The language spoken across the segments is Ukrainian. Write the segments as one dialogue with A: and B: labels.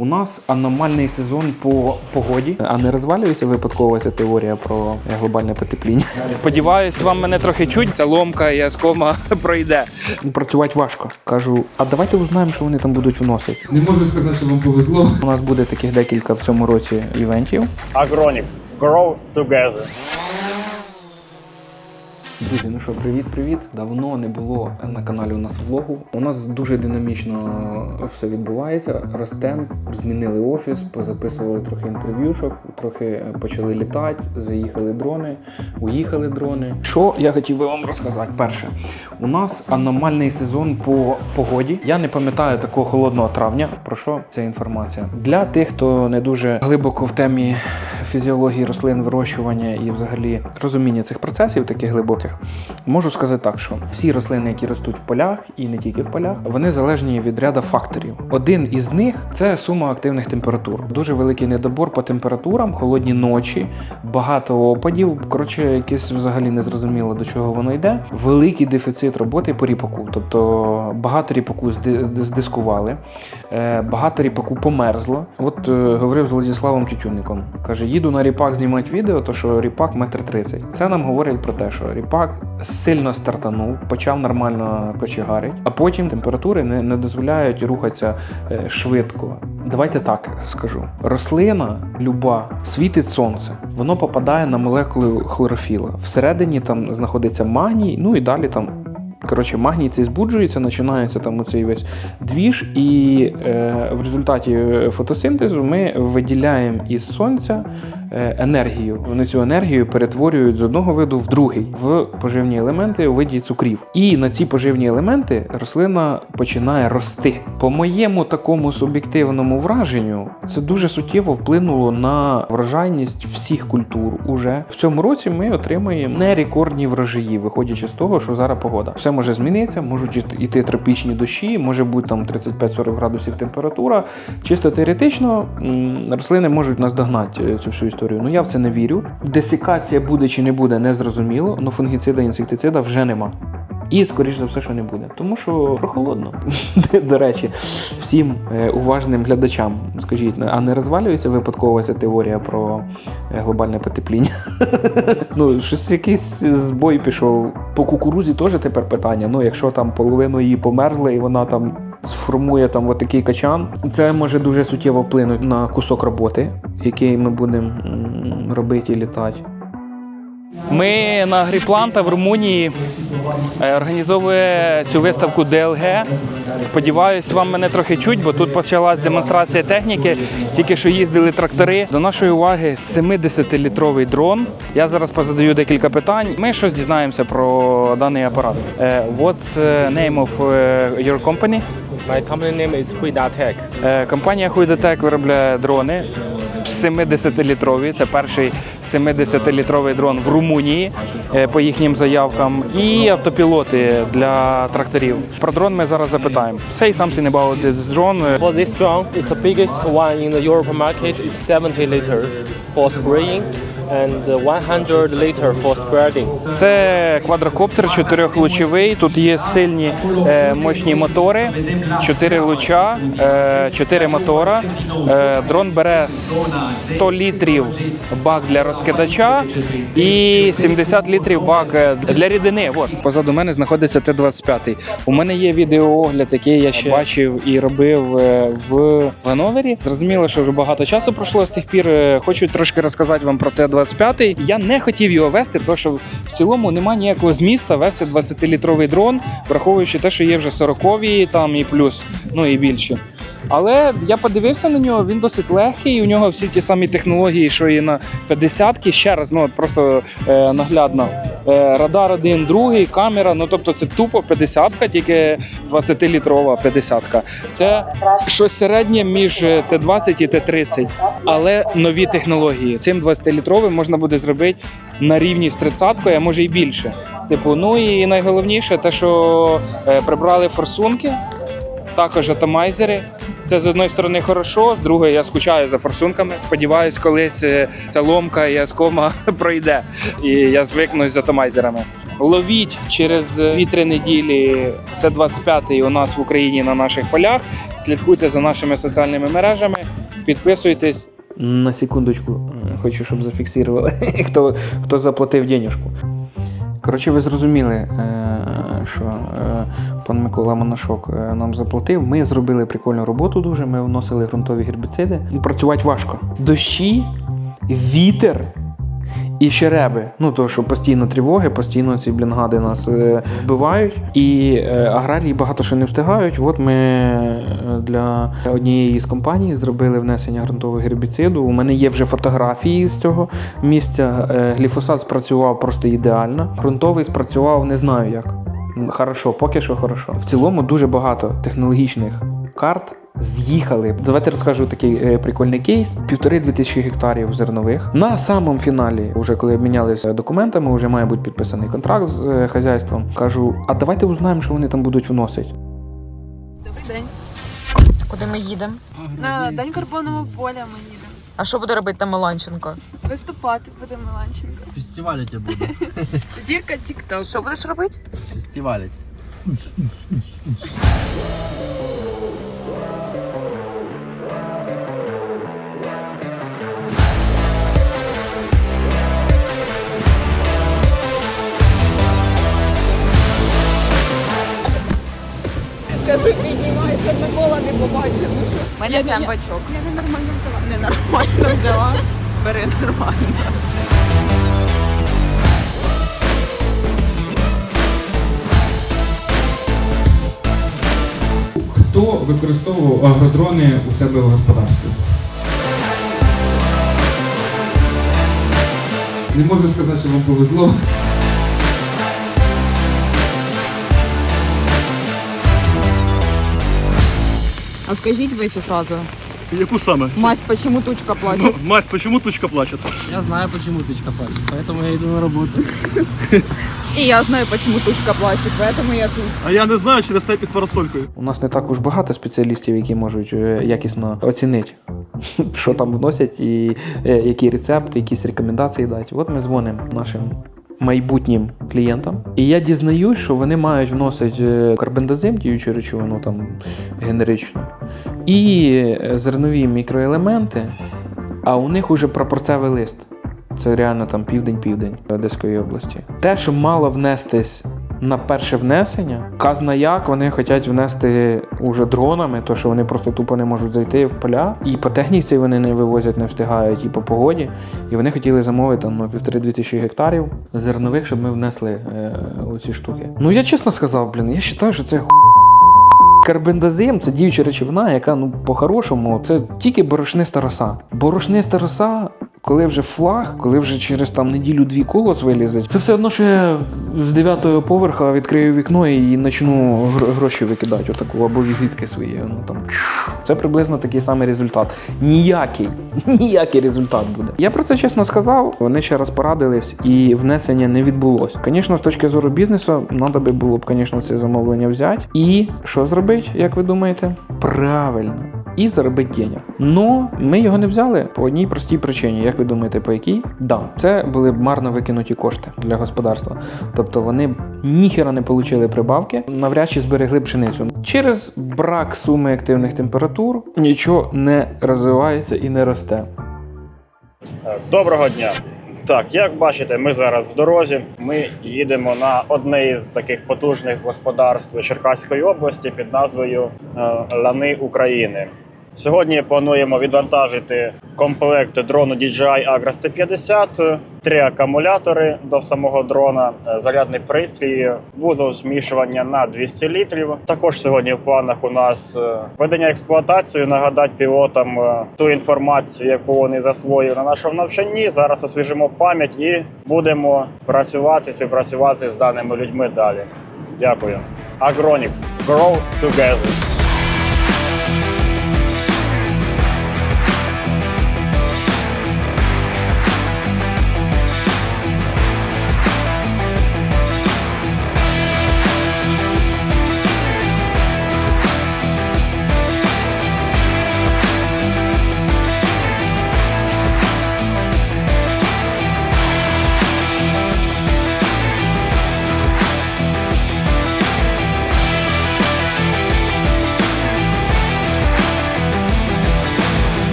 A: У нас аномальний сезон по погоді, а не розвалюється випадково ця теорія про глобальне потепління.
B: Сподіваюсь, вам мене трохи чуть. Ця ломка і оскома пройде.
A: Працювати важко. Кажу, а давайте узнаємо, що вони там будуть вносити.
C: Не можу сказати, що вам повезло.
A: У нас буде таких декілька в цьому році івентів.
D: Agronics. Grow together.
A: Друзі, ну що, привіт, привіт. Давно не було на каналі у нас влогу. У нас дуже динамічно все відбувається. Ростем, змінили офіс, позаписували трохи інтерв'юшок, трохи почали літати, заїхали дрони, уїхали дрони. Що я хотів би вам розказати? Перше, у нас аномальний сезон по погоді. Я не пам'ятаю такого холодного травня. Про що ця інформація? Для тих, хто не дуже глибоко в темі фізіології рослин, вирощування і взагалі розуміння цих процесів, таких глибоких, можу сказати так, що всі рослини, які ростуть в полях і не тільки в полях, вони залежні від ряда факторів. Один із них це сума активних температур. Дуже великий недобор по температурам, холодні ночі, багато опадів. Коротше, якесь взагалі не зрозуміло до чого воно йде. Великий дефіцит роботи по ріпаку. Тобто багато ріпаку здискували, е, багато ріпаку померзло. От е, говорив з Владиславом Тютюнником. Каже, їду на ріпак знімати відео, то що ріпак метр тридцять. Це нам говорить про те, що ріпак сильно стартанув, почав нормально кочегарити, а потім температури не, не дозволяють рухатися е, швидко. Давайте так скажу: рослина, люба, світить сонце, воно попадає на молекули хлорофіла. Всередині там знаходиться магній, ну і далі там. Коротше, магній цей збуджується, починається там оцей весь двіж, і е, в результаті фотосинтезу ми виділяємо із сонця е, енергію. Вони цю енергію перетворюють з одного виду в другий в поживні елементи у виді цукрів. І на ці поживні елементи рослина починає рости. По моєму такому суб'єктивному враженню, це дуже суттєво вплинуло на врожайність всіх культур. Уже в цьому році ми отримаємо не рекордні врожаї, виходячи з того, що зараз погода. Все може змінитися, можуть іти тропічні дощі, може бути там 35-40 градусів температура. Чисто теоретично рослини можуть наздогнати е, цю всю історію. Ну я в це не вірю. Десикація буде чи не буде, не зрозуміло, але фунгіцида, інсектицида вже нема. І, скоріш за все, що не буде. Тому що прохолодно. До речі, всім е, уважним глядачам скажіть, а не розвалюється випадково ця теорія про е, глобальне потепління? ну, щось якийсь збой пішов. По кукурузі теж тепер питання. Ну, якщо там половину її померзли і вона там. Сформує там отакий качан. Це може дуже суттєво вплинути на кусок роботи, який ми будемо робити і літати.
B: Ми на Гріпланта в Румунії е, організовує цю виставку DLG. Сподіваюсь, вам мене трохи чуть, бо тут почалась демонстрація техніки. Тільки що їздили трактори. До нашої уваги 70-літровий дрон. Я зараз позадаю декілька питань. Ми щось дізнаємося про даний апарат. Е, What's the name of е, your company?
D: My company name is Huidatech.
B: Е, Компанія Huidotech виробляє дрони 70-літрові. Це перший 70-літровий дрон в Румунії е, по їхнім заявкам. І автопілоти для тракторів. Про дрон ми зараз запитаємо. Say something about this drone.
D: For this drone, it's the biggest one in the European market. It's 70 liter for spraying and 100 liter for spreading.
B: Це квадрокоптер чотирьохлучовий. Тут є сильні е, мощні мотори, чотири луча, е, чотири мотора. Е, дрон бере 100 літрів бак для розкидача і 70 літрів бак е, для рідини. От позаду мене знаходиться Т-25. У мене є відеоогляд, який я ще бачив і робив е, в Ганновері. Зрозуміло, що вже багато часу пройшло з тих пір. Е, Хочу трошки розказати вам про Т-25. Я не хотів його вести, тому що в цілому немає ніякого зміста вести 20-літровий дрон, враховуючи те, що є вже 40-ві там і плюс, ну і більше. Але я подивився на нього, він досить легкий. У нього всі ті самі технології, що і на 50-ки. Ще раз, ну просто е, наглядно. Е, радар один, другий, камера. Ну тобто це тупо 50-ка, тільки 20-літрова 50-ка. Це щось середнє між е, Т-20 і Т-30, але нові технології. Цим 20-літровим можна буде зробити на рівні з 30-кою, а може і більше. Типу, ну і найголовніше, те, що е, прибрали форсунки також атомайзери. Це з одної сторони хорошо, з другої я скучаю за форсунками. Сподіваюсь, колись е, ця ломка і оскома пройде, і я звикнусь з атомайзерами. Ловіть через 2-3 неділі Т-25 у нас в Україні на наших полях. Слідкуйте за нашими соціальними мережами, підписуйтесь.
A: На секундочку, е, хочу, щоб зафіксували, хто, хто заплатив денежку. Коротше, ви зрозуміли, е, що е, пан Микола Монашок е, нам заплатив. Ми зробили прикольну роботу дуже. Ми вносили ґрунтові гербіциди. Працювати важко. Дощі, вітер. І щереби, ну то що постійно тривоги, постійно ці блінгади нас е, вбивають, і аграрії багато що не встигають. От ми для однієї з компаній зробили внесення ґрунтового гербіциду. У мене є вже фотографії з цього місця. Гліфосат спрацював просто ідеально. Ґрунтовий спрацював не знаю як. Хорошо, поки що хорошо. В цілому дуже багато технологічних карт з'їхали. Давайте розкажу такий е, прикольний кейс: півтори-дві тисячі гектарів зернових. На самому фіналі, вже коли обмінялися документами, вже має бути підписаний контракт з е, хазяйством. Кажу, а давайте узнаємо, що вони там будуть вносити.
E: Добрий день.
F: Куди ми їдемо?
E: На день карбонового поля ми їдемо.
F: А що буде робити там Меланченко?
E: Виступати буде Меланченко.
G: Фестивалить я буду.
E: Зірка Тікток.
F: Що будеш робити?
G: Фестивалить.
F: У мене сам бачок.
E: Я ненормально взяла.
F: Ненормально взяла. Бери нормально.
C: Хто використовував агродрони у себе в господарстві? Не можу сказати, що вам повезло.
H: А скажіть ви цю фразу.
I: Яку саме?
H: Мась, почему тучка плачет?
I: Мась, почему тучка плачет?
G: Я знаю, почему тычка плачет, поэтому я иду на работу.
H: І я знаю, почему тучка плачет, поэтому я тут.
I: А я не знаю, через те під парасолькою.
A: У нас не так уж багато спеціалістів, які можуть е, якісно оцінити, що там вносять, і е, які рецепти, якісь рекомендації дати. От ми дзвонимо нашим майбутнім клієнтам. І я дізнаюсь, що вони мають вносити е, карбендазим, діючу речовину там генеричну, і е, зернові мікроелементи, а у них уже прапорцевий лист. Це реально там південь-південь Одеської області. Те, що мало внестись на перше внесення, казна як вони хочуть внести уже дронами, то що вони просто тупо не можуть зайти в поля. І по техніці вони не вивозять, не встигають, і по погоді. І вони хотіли замовити ну, півтори-дві тисячі гектарів зернових, щоб ми внесли е, оці штуки. Ну я чесно сказав, блін, я вважаю, що це Карбендазим це діюча речовина, яка ну по-хорошому це тільки борошниста роса. Борошниста роса, коли вже флаг, коли вже через там неділю-дві колос вилізе, це все одно, що я з дев'ятого поверха відкрию вікно і почну гроші викидати, отаку або візитки свої. Ну там це приблизно такий самий результат. Ніякий, ніякий результат буде. Я про це чесно сказав. Вони ще раз порадились, і внесення не відбулось. Звісно, з точки зору бізнесу, треба було б, звісно, це замовлення взяти. І що зробити, як ви думаєте? Правильно. І заробити денег. Ну, ми його не взяли по одній простій причині. Як ви думаєте, по якій? Да, це були б марно викинуті кошти для господарства. Тобто вони ніхера не отримали прибавки, навряд чи зберегли пшеницю. Через брак суми активних температур нічого не розвивається і не росте.
J: Доброго дня. Так, як бачите, ми зараз в дорозі. Ми їдемо на одне із таких потужних господарств Черкаської області під назвою е, Лани України. Сьогодні плануємо відвантажити комплект дрону DJI Agras T50, три акумулятори до самого дрона, е, зарядний пристрій, вузол змішування на 200 літрів. Також сьогодні в планах у нас е, ведення експлуатації, нагадати пілотам е, ту інформацію, яку вони засвоїли на нашому навчанні. Зараз освіжимо пам'ять і будемо працювати, співпрацювати з даними людьми далі. Дякую. Agronix. Grow together.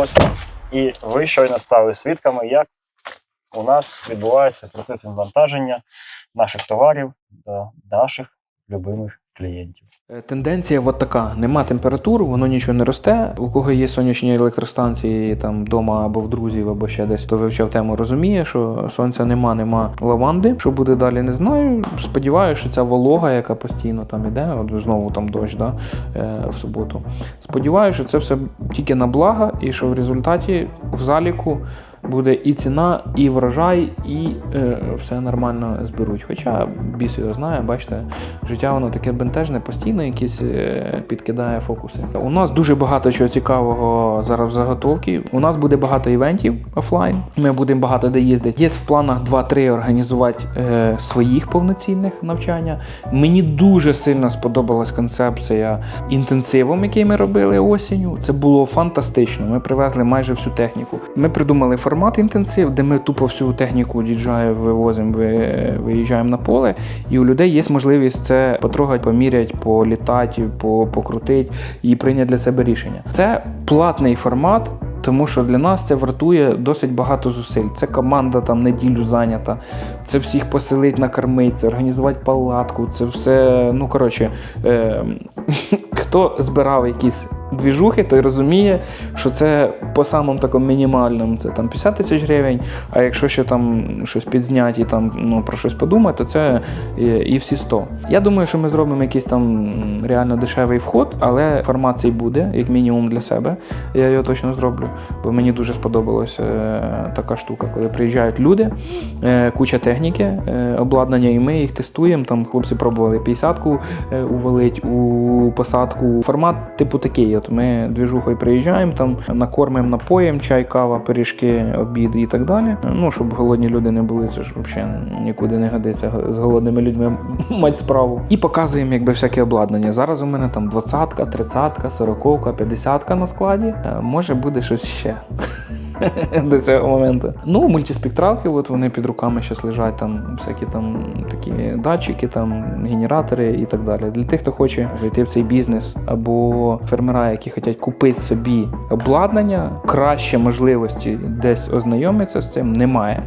J: Ось і ви щойно стали свідками, як у нас відбувається процес відвантаження наших товарів до наших любимих клієнтів.
A: Е, Тенденція от така: нема температур, воно нічого не росте. У кого є сонячні електростанції там вдома або в друзів, або ще десь, то вивчав тему, розуміє, що сонця нема, нема лаванди. Що буде далі, не знаю. Сподіваюся, що ця волога, яка постійно там іде, от знову там дощ, да, е, в суботу. Сподіваюся, що це все тільки на благо, і що в результаті в заліку. Буде і ціна, і врожай, і е, все нормально зберуть. Хоча біс його знає, бачите, життя воно таке бентежне, постійно якісь е, підкидає фокуси. У нас дуже багато чого цікавого зараз в заготовці. У нас буде багато івентів офлайн. Ми будемо багато де їздити. Є в планах 2-3 організувати е, своїх повноцінних навчання. Мені дуже сильно сподобалась концепція інтенсивом, який ми робили осінню. Це було фантастично. Ми привезли майже всю техніку. Ми придумали формат інтенсив, де ми тупо всю техніку DJI вивозимо, ви- виїжджаємо на поле, і у людей є можливість це потрогати, поміряти, політати, по- покрутити і прийняти для себе рішення. Це платний формат. Тому що для нас це вартує досить багато зусиль. Це команда там неділю зайнята, це всіх поселить, накормити, це організувати палатку, це все. Ну коротше, е, хто збирав якісь двіжухи, той розуміє, що це по самому такому мінімальному, це там 50 тисяч гривень. А якщо ще там щось підзняти і там ну, про щось подумати, то це і, і всі 100. Я думаю, що ми зробимо якийсь там реально дешевий вход, але формат цей буде, як мінімум для себе. Я його точно зроблю, бо мені дуже сподобалася е, така штука, коли приїжджають люди, е, куча техніки, е, обладнання, і ми їх тестуємо. Там хлопці пробували 50-ку е, увалить у посадку. Формат типу такий. От ми двіжухою приїжджаємо, там накормимо напоєм, чай, кава, пиріжки, обід і так далі. Ну, щоб голодні люди не були, це ж взагалі нікуди не годиться з голодними людьми мати справу. І показуємо якби всяке обладнання. Зараз у мене там 20-ка, 30-ка, 40-ка, 50-ка на складі. Е, Може буде щось ще. До цього моменту. Ну, мультиспектралки, от вони під руками зараз лежать, там всякі там такі датчики, там генератори і так далі. Для тих, хто хоче зайти в цей бізнес, або фермера, які хочуть купити собі обладнання, краще можливості десь ознайомитися з цим немає.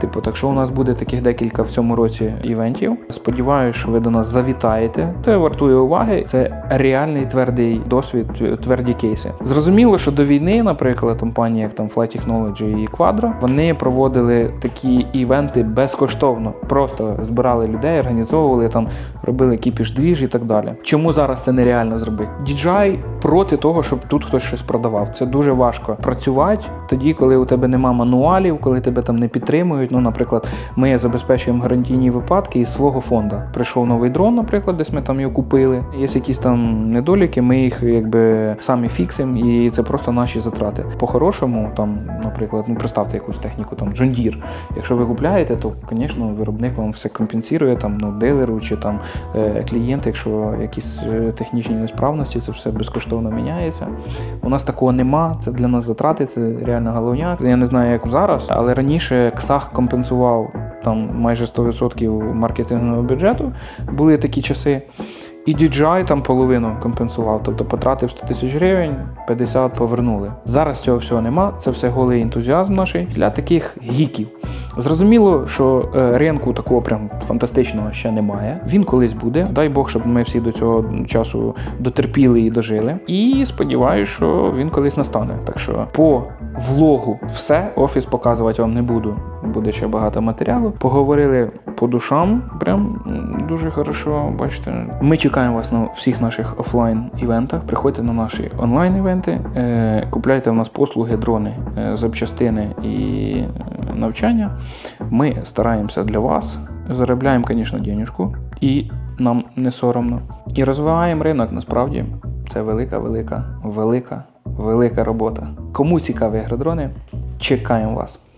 A: Типу, так що у нас буде таких декілька в цьому році івентів. Сподіваюся, що ви до нас завітаєте. Це вартує уваги. Це реальний твердий досвід, тверді кейси. Зрозуміло, що до війни, наприклад, компанії, як там Flight Technology і Quadro, вони проводили такі івенти безкоштовно. Просто збирали людей, організовували там, робили кіпіш двіж і так далі. Чому зараз це нереально зробити? DJI проти того, щоб тут хтось щось продавав. Це дуже важко працювати тоді, коли у тебе нема мануалів, коли тебе там не підтримують. Ну, наприклад, ми забезпечуємо гарантійні випадки із свого фонду. Прийшов новий дрон, наприклад, десь ми там його купили. Є якісь там недоліки, ми їх якби самі фіксимо, і це просто наші затрати. По-хорошому, там, наприклад, ну представте якусь техніку, там Deere. Якщо ви купляєте, то, звісно, виробник вам все компенсує, там, ну, дилеру чи там е, клієнт, якщо якісь е, технічні несправності, це все безкоштовно міняється. У нас такого нема, це для нас затрати, це реально головняк. Я не знаю, як зараз, але раніше КСАХ компенсував там майже 100% маркетингового бюджету. Були такі часи. І DJI там половину компенсував, тобто потратив 100 тисяч гривень, 50 повернули. Зараз цього всього нема, це все голий ентузіазм наш для таких гіків. Зрозуміло, що е, ринку такого прям фантастичного ще немає. Він колись буде. Дай Бог, щоб ми всі до цього часу дотерпіли і дожили. І сподіваюся, що він колись настане. Так що по влогу все, офіс показувати вам не буду. Буде ще багато матеріалу. Поговорили по душам, прям дуже хорошо. Бачите, ми чекаємо вас на всіх наших офлайн івентах. Приходьте на наші онлайн івенти, е, купляйте в нас послуги, дрони, е, запчастини і навчання. Ми стараємося для вас, заробляємо, звісно, денежку, і нам не соромно. І розвиваємо ринок. Насправді це велика, велика, велика, велика робота. Кому цікаві агродрони, чекаємо вас.